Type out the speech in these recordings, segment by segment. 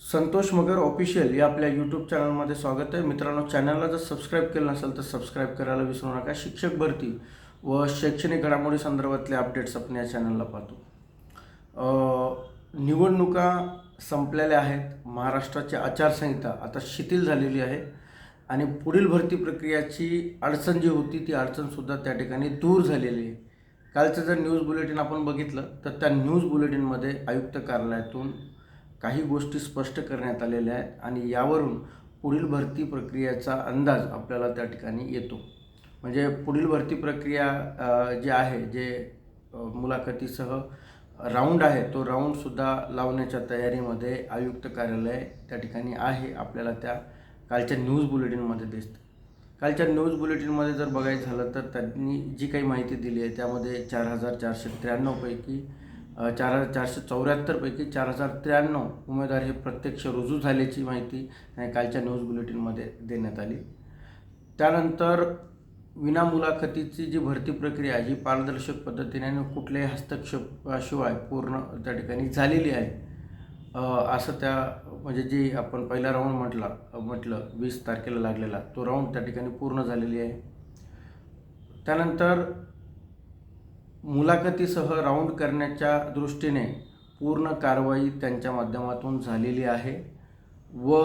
संतोष मगर official या आपल्या YouTube चॅनलमध्ये स्वागत आहे. मित्रांनो चॅनलला जर सबस्क्राईब केलं नसेल तर सबस्क्राईब करायला विसरू नका. शिक्षक भरती व शैक्षणिक घडामोडी संदर्भातले अपडेट्स आपण या चॅनलला पाहतो. निवडणुका संपलेल्या आहेत. महाराष्ट्राची आचारसंहिता आता शिथिल झालेली आहे आणि पुढील भरती प्रक्रियाची अडचण जी होती ती अडचणसुद्धा त्या ठिकाणी दूर झालेली आहे. कालचं जर न्यूज बुलेटिन आपण बघितलं तर त्या न्यूज बुलेटिनमध्ये आयुक्त कार्यालयातून काही गोष्टी स्पष्ट करण्यात आलेल्या आहेत आणि यावरून पुढील भरती प्रक्रियेचा अंदाज आपल्याला त्या ठिकाणी येतो. म्हणजे पुढील भरती प्रक्रिया जे आहे जे मुलाखतीसह राऊंड आहे तो राऊंडसुद्धा लावण्याच्या तयारीमध्ये आयुक्त कार्यालय त्या ठिकाणी आहे आपल्याला त्या कालच्या न्यूज बुलेटिनमध्ये दिसतं. कालच्या न्यूज बुलेटिनमध्ये जर बघायचं झालं तर त्यांनी जी काही माहिती दिली आहे त्यामध्ये चार हजार चारशे त्र्याण्णवपैकी चार हजार चारशे चौऱ्याहत्तरपैकी चार हजार त्र्याण्णव उमेदवार हे प्रत्यक्ष रुजू झाल्याची माहिती कालच्या न्यूज बुलेटिनमध्ये देण्यात आली. त्यानंतर विना मुलाखतीची जी भरती प्रक्रिया ही पारदर्शक पद्धतीने आणि कुठल्याही हस्तक्षेपाशिवाय पूर्ण त्या ठिकाणी झालेली आहे असं त्या म्हणजे जे आपण पहिला राऊंड म्हटला म्हटलं वीस तारखेला लागलेला तो राऊंड त्या ठिकाणी पूर्ण झालेली आहे. त्यानंतर मुलाखतीसह राऊंड करण्याच्या दृष्टीने पूर्ण कारवाई त्यांच्या माध्यमातून झालेली आहे व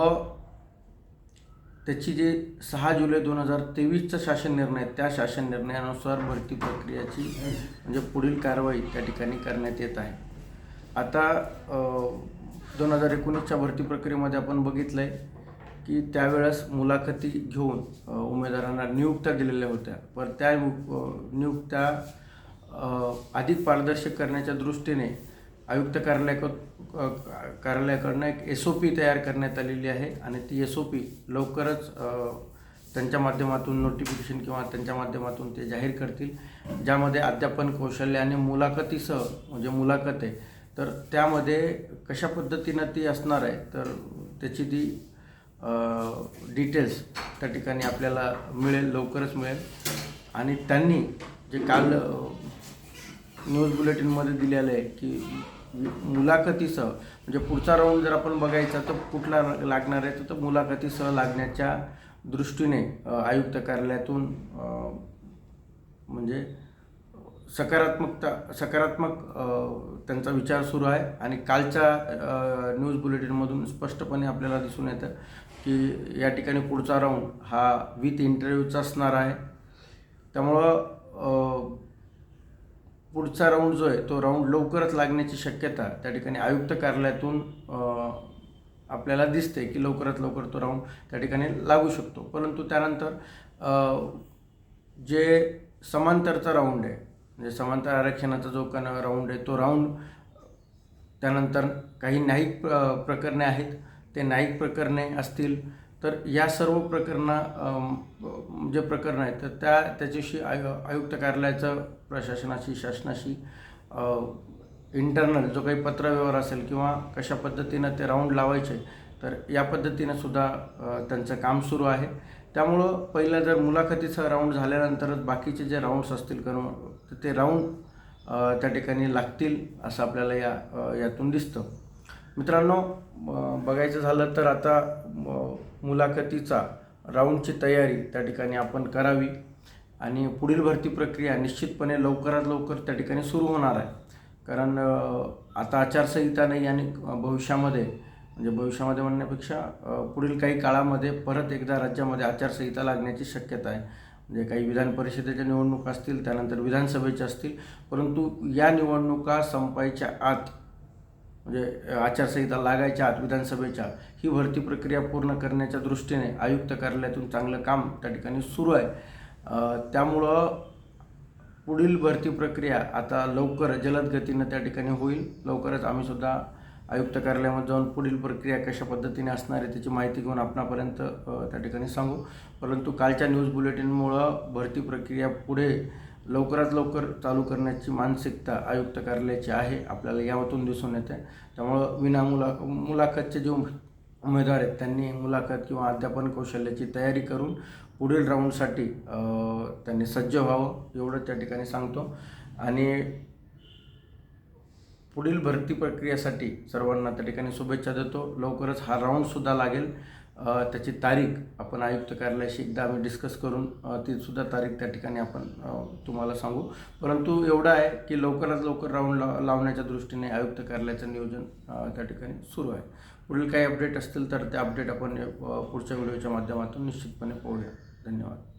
त्याची जे सहा जुलै दोन हजार तेवीसचा शासन निर्णय त्या शासन निर्णयानुसार भरती प्रक्रियाची म्हणजे पुढील कारवाई त्या ठिकाणी करण्यात येत आहे. आता दोन हजार एकोणीसच्या भरती प्रक्रियेमध्ये आपण बघितलं आहे की त्यावेळेस मुलाखती घेऊन उमेदवारांना नियुक्त्या दिलेल्या होत्या. पण त्या नियुक्त्या अधिक पारदर्शक करण्याच्या दृष्टीने आयुक्त कार्यालयाक कार्यालयाकडनं एक एस ओ पी तयार करण्यात आलेली आहे आणि ती एस ओ पी लवकरच त्यांच्या माध्यमातून नोटिफिकेशन किंवा त्यांच्या माध्यमातून ते जाहीर करतील ज्यामध्ये अध्यापन कौशल्य आणि मुलाखतीसह म्हणजे मुलाखत आहे तर त्यामध्ये कशा पद्धतीनं ती असणार आहे तर त्याची ती डिटेल्स त्या ठिकाणी आपल्याला मिळेल लवकरच मिळेल. आणि त्यांनी जे काल न्यूज बुलेटिनमध्ये दिलेलं आहे की मुलाखतीसह म्हणजे पुढचा राऊंड जर आपण बघायचा तर कुठला लागणार आहे तर मुलाखतीसह लागण्याच्या दृष्टीने आयुक्त कार्यालयातून म्हणजे सकारात्मकता सकारात्मक त्यांचा विचार सुरू आहे. आणि कालच्या न्यूज बुलेटिनमधून स्पष्टपणे आपल्याला दिसून येतं की या ठिकाणी पुढचा राऊंड हा विथ इंटरव्ह्यूचा असणार आहे. त्यामुळं पुढचा राऊंड जो आहे तो राऊंड लवकरच लागण्याची शक्यता त्या ठिकाणी आयुक्त कार्यालयातून आपल्याला दिसते की लवकरात लवकर तो राऊंड त्या ठिकाणी लागू शकतो. परंतु त्यानंतर जे समांतरचा राऊंड आहे म्हणजे समांतर आरक्षणाचा जो कन राऊंड आहे तो राऊंड त्यानंतर काही न्यायिक प्रकरणे आहेत. ते न्यायिक प्रकरणे असतील तर या सर्व प्रकरणा जे प्रकरणं आहेत तर त्या त्याच्याशी आय आयुक्त कार्यालयाचं प्रशासनाशी शासनाशी इंटरनल जो काही पत्रव्यवहार असेल किंवा कशा पद्धतीनं ते राऊंड लावायचे तर या पद्धतीनं सुद्धा त्यांचं काम सुरू आहे. त्यामुळं पहिलं जर मुलाखतीचं राऊंड झाल्यानंतरच बाकीचे जे राऊंड्स असतील करून ते राऊंड त्या ठिकाणी लागतील असं आपल्याला या यातून दिसतं. मित्रांनो बघायचं झालं तर आता मुलाखतीचा राऊंडची तयारी त्या ठिकाणी आपण करावी. आणि पुढील भरती प्रक्रिया निश्चितपणे लवकरात लवकर त्या ठिकाणी सुरू होणार आहे. कारण आता आचारसंहिता नाही आणि भविष्यामध्ये म्हणजे भविष्यामध्ये म्हणण्यापेक्षा पुढील काही काळामध्ये परत एकदा राज्यामध्ये आचारसंहिता लागण्याची शक्यता आहे. म्हणजे काही विधान परिषदेच्या निवडणुका असतील त्यानंतर विधानसभेच्या असतील परंतु या निवडणुका संपायच्या आत म्हणजे आचारसंहिता लागायच्या आत विधानसभेच्या ही भरती प्रक्रिया पूर्ण करण्याच्या दृष्टीने आयुक्त कार्यालयातून चांगलं काम त्या ठिकाणी सुरू आहे. त्यामुळं पुढील भरती प्रक्रिया आता लवकर जलद गतीनं त्या ठिकाणी होईल. लवकरच आम्ही सुद्धा आयुक्त कार्यालयामध्ये जाऊन पुढील प्रक्रिया कशा पद्धतीने असणार आहे त्याची माहिती घेऊन आपणापर्यंत त्या ठिकाणी सांगू. परंतु कालच्या न्यूज बुलेटिनमुळं भरती प्रक्रिया पुढे लवकरात लवकर चालू करण्याची मानसिकता आयुक्त कार्यालयाची आहे. आपल्याला यातून दिसून येते त्यामुळं विना मुला मुलाखतचे जे उमेदवार आहेत त्यांनी मुलाखत किंवा अध्यापन कौशल्याची तयारी करून पुढील राऊंडसाठी त्यांनी सज्ज व्हावं एवढं त्या ठिकाणी सांगतो. आणि पुढील भरती प्रक्रियेसाठी सर्वांना त्या ठिकाणी शुभेच्छा देतो. लवकरच हा राऊंडसुद्धा लागेल. त्याची तारीख आपण आयुक्त कार्यालयाशी एकदा आम्ही डिस्कस करून तीसुद्धा तारीख त्या ठिकाणी आपण तुम्हाला सांगू. परंतु एवढं आहे की लवकरात लवकर राऊंड लाव लावण्याच्या दृष्टीने आयुक्त कार्यालयाचं नियोजन त्या ठिकाणी सुरू आहे. पुढील काही अपडेट असतील तर ते अपडेट आपण पुढच्या व्हिडिओच्या माध्यमातून निश्चितपणे पाहूया. धन्यवाद.